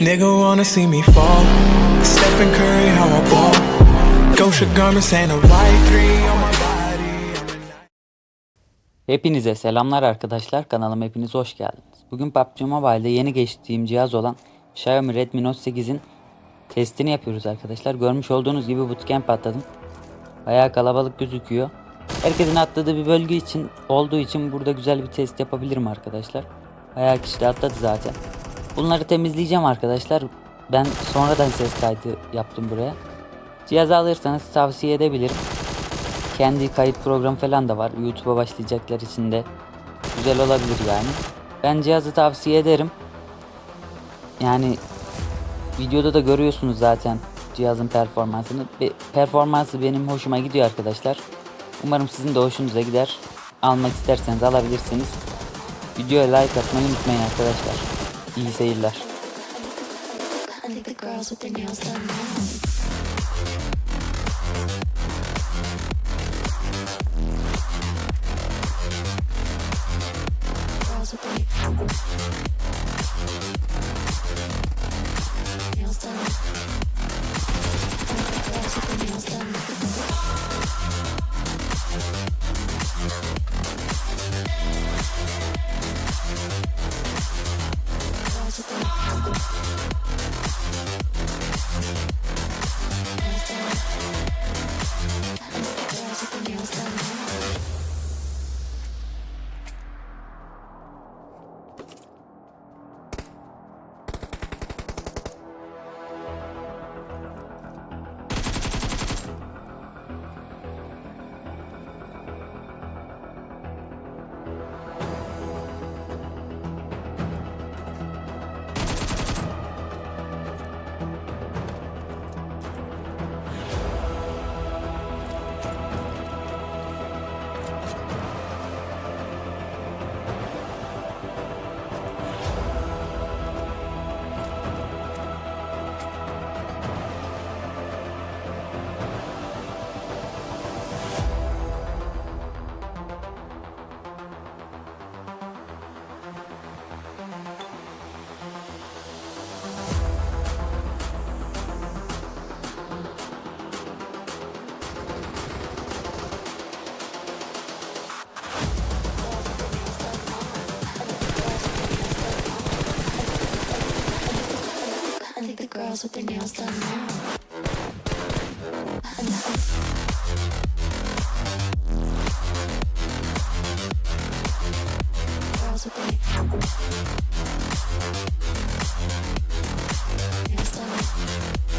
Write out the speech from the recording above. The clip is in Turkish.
Nigga wanna see me fall. Stephen Curry, how I ball. Gosha garments and a white three on my Hepinize selamlar arkadaşlar. Kanalıma hepiniz hoş geldiniz. Bugün PUBG Mobile'de yeni geçtiğim cihaz olan Xiaomi Redmi Note 8'in testini yapıyoruz arkadaşlar. Görmüş olduğunuz gibi bootcamp atladım. Bayağı kalabalık gözüküyor. Herkesin atladığı bir bölge için olduğu için burada güzel bir test yapabilirim arkadaşlar. Bayağı kişi de atladı zaten. Bunları temizleyeceğim arkadaşlar. Ben sonradan ses kaydı yaptım buraya. Cihazı alırsanız tavsiye edebilirim. Kendi kayıt programı falan da var. YouTube'a başlayacaklar için de güzel olabilir yani. Ben cihazı tavsiye ederim. Yani videoda da görüyorsunuz zaten cihazın performansını. Performansı benim hoşuma gidiyor arkadaşlar. Umarım sizin de hoşunuza gider. Almak isterseniz alabilirsiniz. Videoya like atmayı unutmayın arkadaşlar. İyi seyirler. girls with their nails done now. Girls with their nails done.